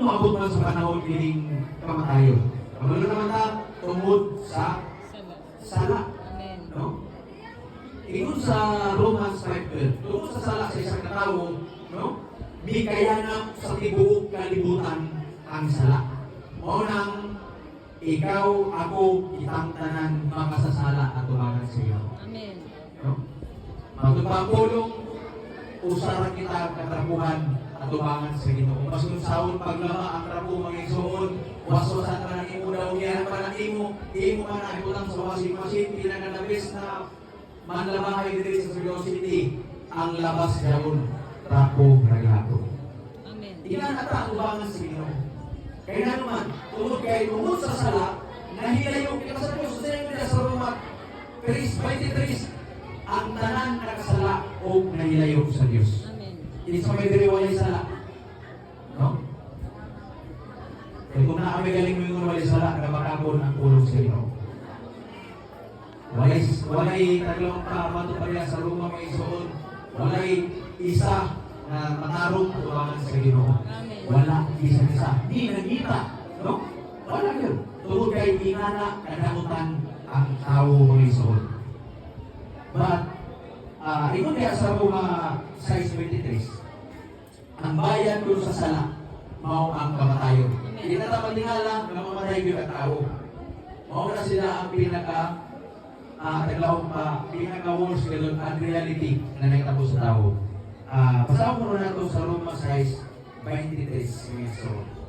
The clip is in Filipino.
maabot man sa panahon kining kamatayon. Kamalo naman na tungod sa Sala. No? Ingon sa Romans 5.12, tungkol sa sala sa isang katao, no? Di kaya na sa tibuok kalibutan ang sala. O nang ikaw, ako, kitang tanan, mga sasala at tumangan sa iyo. Amen. No? Magpapulong, usara kita katrapuhan at tumangan sa Ginoo. Mas kung sawon paglama ang trapo mga igsoon, waswasan ka ng imo daw yan pa ng imo, imo ka na ibutang sa washing machine, pinakanabis na manlamahay diri sa Suryo City, ang labas dayon, trapo ragato. Amen. Ilan ata tubangan sa Ginoo. Kaya na naman, tungod kay tungod sa sala, nahilayo kita sa Diyos. Sa inyo sa Roma 3.23, ang tanan nakasala o nahilayo sa Diyos. Amen. Hindi sa may diriwalay sala. No? Kaya kung na kami galing mo yung walay sala, nabakakon ang pulong sa Ginoo. Walay, walay taglong kamato pa rin sa Roma may isuon. Walay isa na matarong tuwangan sa Ginoo. Wala isa-isa. Di nagita. No? Wala yun. Tungkol kay ingana kadamutan ang tao mga isuon. But, ah ito kaya sa mga size 23, ang bayan ko sa sala, mao ang kamatayon. Hindi na dapat tingala na mamatay ang tao. Mao na sila ang pinaka ah taglawang pa, pinaka worst ganun ang reality na nakitabo sa tao. Ah, basahin mo na ito sa Roma size 23 minutes old.